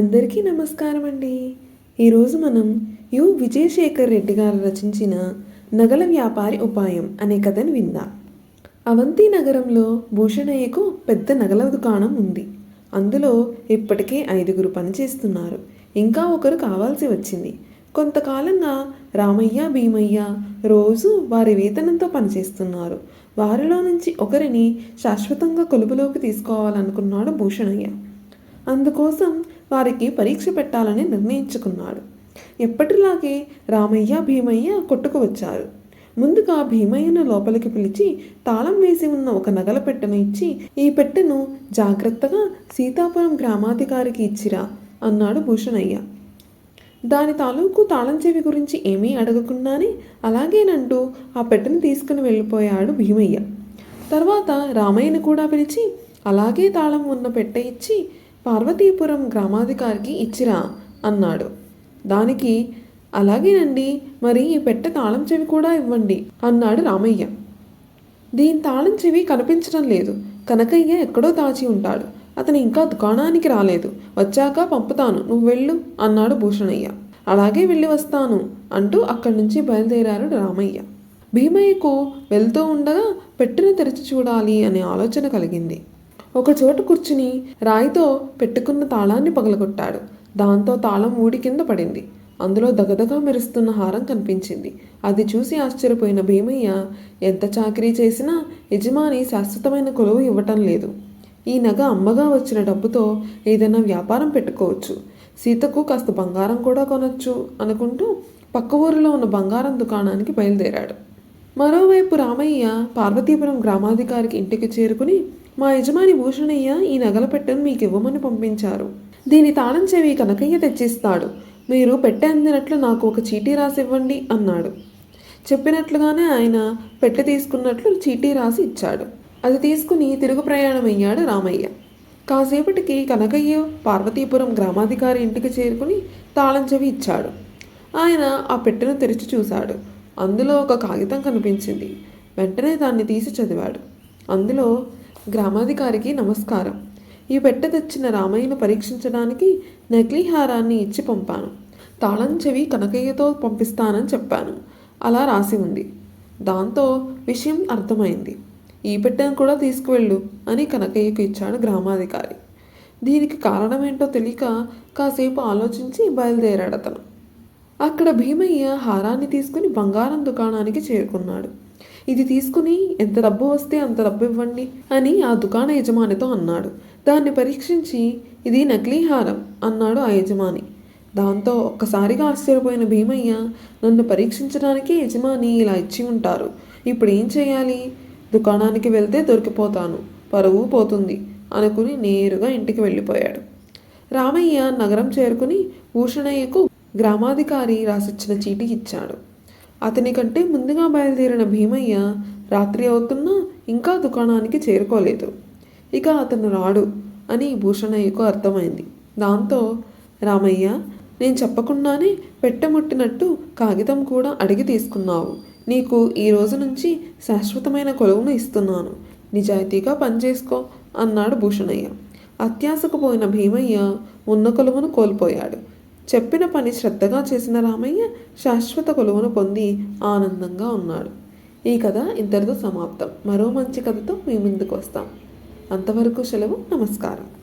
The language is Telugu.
అందరికీ నమస్కారం అండి ఈరోజు మనం యు. విజయశేఖర్ రెడ్డి గారు రచించిన నగల వ్యాపారి ఉపాయం అనే కథను విందాం. అవంతి నగరంలో భూషణయ్యకు పెద్ద నగల దుకాణం ఉంది. అందులో ఇప్పటికే ఐదుగురు పనిచేస్తున్నారు ఇంకా ఒకరు కావాల్సి వచ్చింది. కొంతకాలంగా రామయ్య భీమయ్య రోజు వారి వేతనంతో పనిచేస్తున్నారు. వారిలో నుంచి ఒకరిని శాశ్వతంగా కొలుపులోకి తీసుకోవాలనుకున్నాడు భూషణయ్య. అందుకోసం వారికి పరీక్ష పెట్టాలని నిర్ణయించుకున్నాడు. ఎప్పటిలాగే రామయ్య భీమయ్య కొట్టుకు వచ్చారు. ముందుగా భీమయ్యను లోపలికి పిలిచి తాళం వేసి ఉన్న ఒక నగల పెట్టెను ఇచ్చి ఈ పెట్టెను జాగ్రత్తగా సీతాపురం గ్రామాధికారికి ఇచ్చిరా అన్నాడు భూషణయ్య. దాని తాలూకు తాళం చెవి గురించి ఏమీ అడగకుండానే అలాగేనంటూ ఆ పెట్టెను తీసుకుని వెళ్ళిపోయాడు భీమయ్య. తర్వాత రామయ్యను కూడా పిలిచి అలాగే తాళం ఉన్న పెట్టె ఇచ్చి పార్వతీపురం గ్రామాధికారికి ఇచ్చిరా అన్నాడు. దానికి అలాగేనండి మరి ఈ పెట్ట తాళం చెవి కూడా ఇవ్వండి అన్నాడు రామయ్య. దీని తాళం చెవి కనిపించడం లేదు. కనకయ్య ఎక్కడో దాచి ఉంటాడు. అతను ఇంకా దుకాణానికి రాలేదు. వచ్చాక పంపుతాను. నువ్వు వెళ్ళు అన్నాడు భూషణయ్య. అలాగే వెళ్ళి వస్తాను అంటూ అక్కడి నుంచి బయలుదేరారు రామయ్య. భీమయ్యకు వెళ్తూ ఉండగా పెట్టెను తెరిచి చూడాలి అనే ఆలోచన కలిగింది. ఒక చోట కూర్చుని రాయితో పెట్టుకున్న తాళాన్ని పగలగొట్టాడు. దాంతో తాళం ఊడి కింద పడింది. అందులో దగదగా మెరుస్తున్న హారం కనిపించింది. అది చూసి ఆశ్చర్యపోయిన భీమయ్య ఎంత చాకరీ చేసినా యజమాని శాశ్వతమైన కొలువు ఇవ్వటం లేదు. ఈ నగ అమ్మగా వచ్చిన డబ్బుతో ఏదైనా వ్యాపారం పెట్టుకోవచ్చు. సీతకు కాస్త బంగారం కూడా కొనొచ్చు అనుకుంటూ పక్క ఊరిలో ఉన్న బంగారం దుకాణానికి బయలుదేరాడు. మరోవైపు రామయ్య పార్వతీపురం గ్రామాధికారికి ఇంటికి చేరుకుని మా యజమాని భూషణయ్య ఈ నగల పెట్టెను మీకు ఇవ్వమని పంపించారు. దీని తాళం చెవి కనకయ్య తెచ్చిస్తాడు. మీరు పెట్టె అందినట్లు నాకు ఒక చీటీ రాసి ఇవ్వండి అన్నాడు. చెప్పినట్లుగానే ఆయన పెట్టె తీసుకున్నట్లు చీటీ రాసి ఇచ్చాడు. అది తీసుకుని తిరుగు ప్రయాణం అయ్యాడు రామయ్య. కాసేపటికి కనకయ్య పార్వతీపురం గ్రామాధికారి ఇంటికి చేరుకుని తాళం చెవి ఇచ్చాడు. ఆయన ఆ పెట్టెను తెరిచి చూశాడు. అందులో ఒక కాగితం కనిపించింది. వెంటనే దాన్ని తీసి చదివాడు. అందులో గ్రామాధికారికి నమస్కారం. ఈ పెట్ట తెచ్చిన రామయ్యను పరీక్షించడానికి నకిలీ హారాన్ని ఇచ్చి పంపాను. తాళం చెవి కనకయ్యతో పంపిస్తానని చెప్పాను. అలా రాసి ఉంది. దాంతో విషయం అర్థమైంది. ఈ పెట్టెను కూడా తీసుకువెళ్ళు అని కనకయ్యకు ఇచ్చాడు గ్రామాధికారి. దీనికి కారణమేంటో తెలియక కాసేపు ఆలోచించి బయలుదేరాడు అతను అక్కడ భీమయ్య హారాన్ని తీసుకుని బంగారం దుకాణానికి చేరుకున్నాడు. ఇది తీసుకుని ఎంత డబ్బు వస్తే అంత డబ్బు ఇవ్వండి అని ఆ దుకాణ యజమానితో అన్నాడు. దాన్ని పరీక్షించి ఇది నకిలీ హారం అన్నాడు ఆ యజమాని. దాంతో ఒక్కసారిగా ఆశ్చర్యపోయిన భీమయ్య నన్ను పరీక్షించడానికి యజమాని ఇలా ఇచ్చి ఉంటారు. ఇప్పుడు ఏం చేయాలి? దుకాణానికి వెళ్తే దొరికిపోతాను పరువు పోతుంది అనుకుని నేరుగా ఇంటికి వెళ్ళిపోయాడు. రామయ్య నగరం చేరుకుని భూషణయ్యకు గ్రామాధికారి రాసిచ్చిన చీటీ ఇచ్చాడు. అతని కంటే ముందుగా బయలుదేరిన భీమయ్య రాత్రి అవుతున్నా ఇంకా దుకాణానికి చేరుకోలేదు. ఇక అతను రాడు అని భూషణయ్యకు అర్థమైంది. దాంతో రామయ్య నేను చెప్పకుండానే పెట్టముట్టినట్టు కాగితం కూడా అడిగి తీసుకున్నావు. నీకు ఈ రోజు నుంచి శాశ్వతమైన కొలువును ఇస్తున్నాను. నిజాయితీగా పనిచేసుకో అన్నాడు భూషణయ్య. అత్యాశకు పోయిన భీమయ్య ఉన్న కొలువును కోల్పోయాడు. చెప్పిన పని శ్రద్ధగా చేసిన రామయ్య శాశ్వత కొలువును పొంది ఆనందంగా ఉన్నాడు. ఈ కథ ఇంతటితో సమాప్తం. మరో మంచి కథతో మీ ముందుకు వస్తాం. అంతవరకు సెలవు నమస్కారం.